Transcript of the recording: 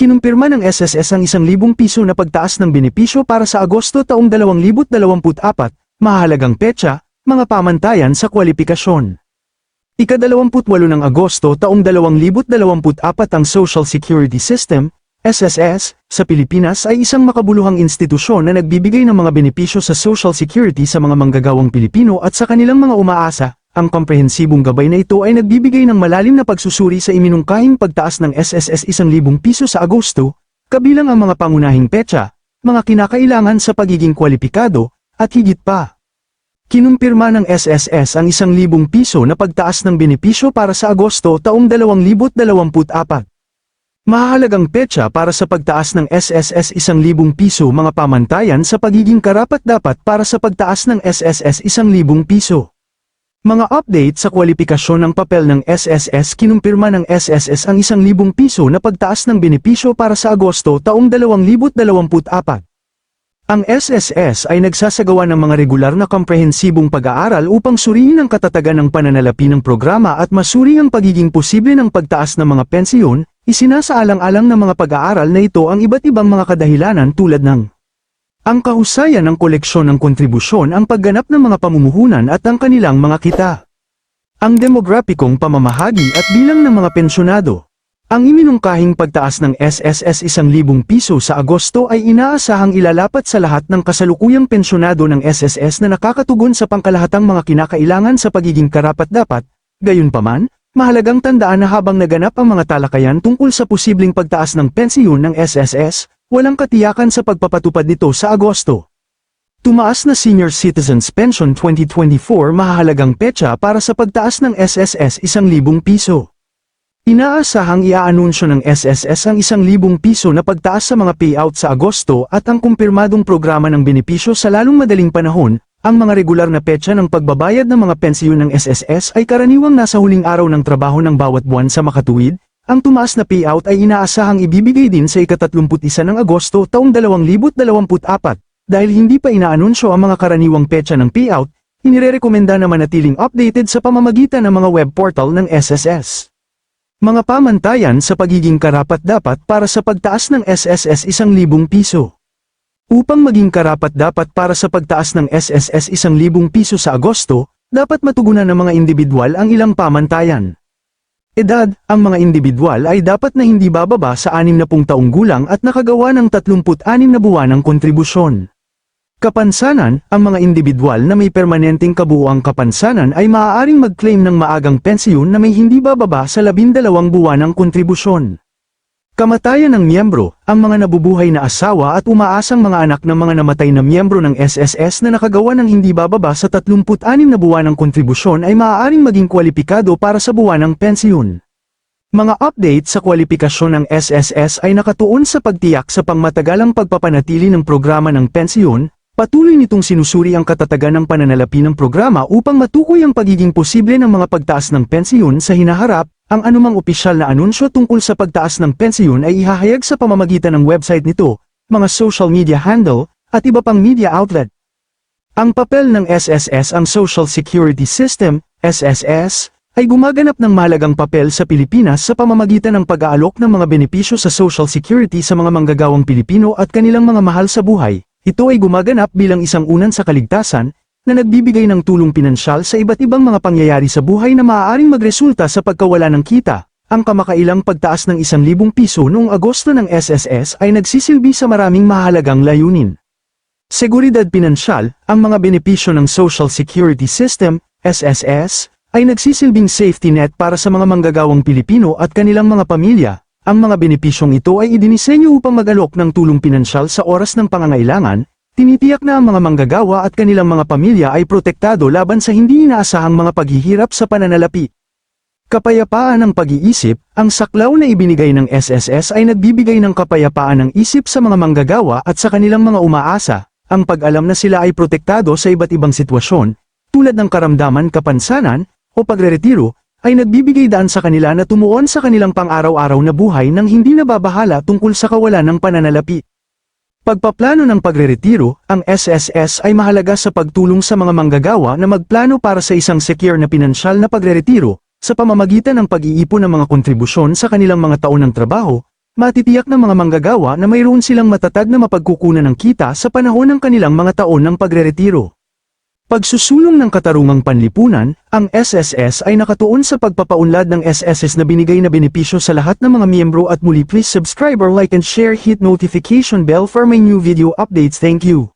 Kinumpirma ng SSS ang isang libong piso na pagtaas ng benepisyo para sa Agosto taong 2024, mahalagang petsa, mga pamantayan sa kwalifikasyon. Ika-28 ng Agosto taong 2024 ang Social Security System, SSS, sa Pilipinas ay isang makabuluhang institusyon na nagbibigay ng mga benepisyo sa Social Security sa mga manggagawang Pilipino at sa kanilang mga umaasa. Ang komprehensibong gabay na ito ay nagbibigay ng malalim na pagsusuri sa iminungkahing pagtaas ng SSS 1,000 piso sa Agosto, kabilang ang mga pangunahing petsa, mga kinakailangan sa pagiging kwalipikado, at higit pa. Kinumpirma ng SSS ang 1,000 piso na pagtaas ng benepisyo para sa Agosto taong 2024. Mahalagang petsa para sa pagtaas ng SSS 1,000 piso mga pamantayan sa pagiging karapat-dapat para sa pagtaas ng SSS 1,000 piso. Mga update sa kwalifikasyon ng papel ng SSS kinumpirma ng SSS ang 1,000 piso na pagtaas ng benepisyo para sa Agosto taong 2024. Ang SSS ay nagsasagawa ng mga regular na komprehensibong pag-aaral upang suriin ang katatagan ng pananalapi ng programa at masuri ang pagiging posible ng pagtaas ng mga pensiyon, isinasaalang-alang ng mga pag-aaral na ito ang iba't ibang mga kadahilanan tulad ng ang kahusayan ng koleksyon ng kontribusyon ang pagganap ng mga pamumuhunan at ang kanilang mga kita. Ang demograpikong pamamahagi at bilang ng mga pensyonado. Ang iminungkahing pagtaas ng SSS 1,000 piso sa Agosto ay inaasahang ilalapat sa lahat ng kasalukuyang pensyonado ng SSS na nakakatugon sa pangkalahatang mga kinakailangan sa pagiging karapat-dapat, gayunpaman, mahalagang tandaan na habang naganap ang mga talakayan tungkol sa posibleng pagtaas ng pensiyon ng SSS, walang katiyakan sa pagpapatupad nito sa Agosto. Tumaas na Senior Citizens Pension 2024 mahalagang petsa para sa pagtaas ng SSS 1,000 piso. Inaasahang iaanunsyo ng SSS ang 1,000 piso na pagtaas sa mga payout sa Agosto at ang kumpirmadong programa ng benepisyo sa lalong madaling panahon, ang mga regular na petsa ng pagbabayad ng mga pensiyon ng SSS ay karaniwang nasa huling araw ng trabaho ng bawat buwan sa makatuwid, ang tumaas na payout ay inaasahang ibibigay din sa ika-31 ng Agosto taong 2024. Dahil hindi pa inaanunsyo ang mga karaniwang petsa ng payout, inirerekomenda na manatiling updated sa pamamagitan ng mga web portal ng SSS. Mga pamantayan sa pagiging karapat-dapat para sa pagtaas ng SSS 1,000 piso. Upang maging karapat-dapat para sa pagtaas ng SSS 1,000 piso sa Agosto, dapat matugunan ng mga individual ang ilang pamantayan. Edad, ang mga individual ay dapat na hindi bababa sa 60 taong gulang at nakagawa ng 36 na buwan ng kontribusyon. Kapansanan, ang mga individual na may permanenteng kabuuang kapansanan ay maaaring mag-claim ng maagang pensyon na may hindi bababa sa 12 buwan ng kontribusyon. Kamatayan ng miyembro, ang mga nabubuhay na asawa at umaasang mga anak ng mga namatay na miyembro ng SSS na nakagawa ng hindi bababa sa 36 na buwan ng kontribusyon ay maaaring maging kwalipikado para sa buwan ng pensyon. Mga update sa kwalifikasyon ng SSS ay nakatuon sa pagtiyak sa pangmatagalang pagpapanatili ng programa ng pensyon, Patuloy nitong sinusuri ang katatagan ng pananalapi ng programa upang matukoy ang pagiging posible ng mga pagtaas ng pensiyon sa hinaharap, ang anumang opisyal na anunsyo tungkol sa pagtaas ng pensiyon ay ihahayag sa pamamagitan ng website nito, mga social media handle, at iba pang media outlet. Ang papel ng SSS ang Social Security System, SSS, ay gumaganap ng mahalagang papel sa Pilipinas sa pamamagitan ng pag-aalok ng mga benepisyo sa Social Security sa mga manggagawang Pilipino at kanilang mga mahal sa buhay. Ito ay gumaganap bilang isang unan sa kaligtasan, na nagbibigay ng tulong pinansyal sa iba't ibang mga pangyayari sa buhay na maaaring magresulta sa pagkawala ng kita. Ang kamakailang pagtaas ng 1,000 piso noong Agosto ng SSS ay nagsisilbi sa maraming mahalagang layunin. Seguridad pinansyal, ang mga benepisyo ng Social Security System, SSS, ay nagsisilbing safety net para sa mga manggagawang Pilipino at kanilang mga pamilya, ang mga benepisyong ito ay idinisenyo upang mag-alok ng tulong pinansyal sa oras ng pangangailangan, tinitiyak na ang mga manggagawa at kanilang mga pamilya ay protektado laban sa hindi inaasahang mga paghihirap sa pananalapi. Kapayapaan ng pag-iisip, ang saklaw na ibinigay ng SSS ay nagbibigay ng kapayapaan ng isip sa mga manggagawa at sa kanilang mga umaasa, ang pag-alam na sila ay protektado sa iba't ibang sitwasyon, tulad ng karamdaman kapansanan, o pagreretiro, ay nagbibigay daan sa kanila na tumuon sa kanilang pang-araw-araw na buhay nang hindi nababahala tungkol sa kawalan ng pananalapi. Pagpaplano ng pagreretiro, ang SSS ay mahalaga sa pagtulong sa mga manggagawa na magplano para sa isang secure na pinansyal na pagreretiro, sa pamamagitan ng pag-iipon ng mga kontribusyon sa kanilang mga taon ng trabaho, matitiyak ng mga manggagawa na mayroon silang matatag na mapagkukunan ng kita sa panahon ng kanilang mga taon ng pagreretiro. Pagsusulong ng katarungang panlipunan, ang SSS ay nakatuon sa pagpapaunlad ng SSS na binigay na benepisyo sa lahat ng mga miyembro at muli please subscribe or like and share hit notification bell for my new video updates thank you.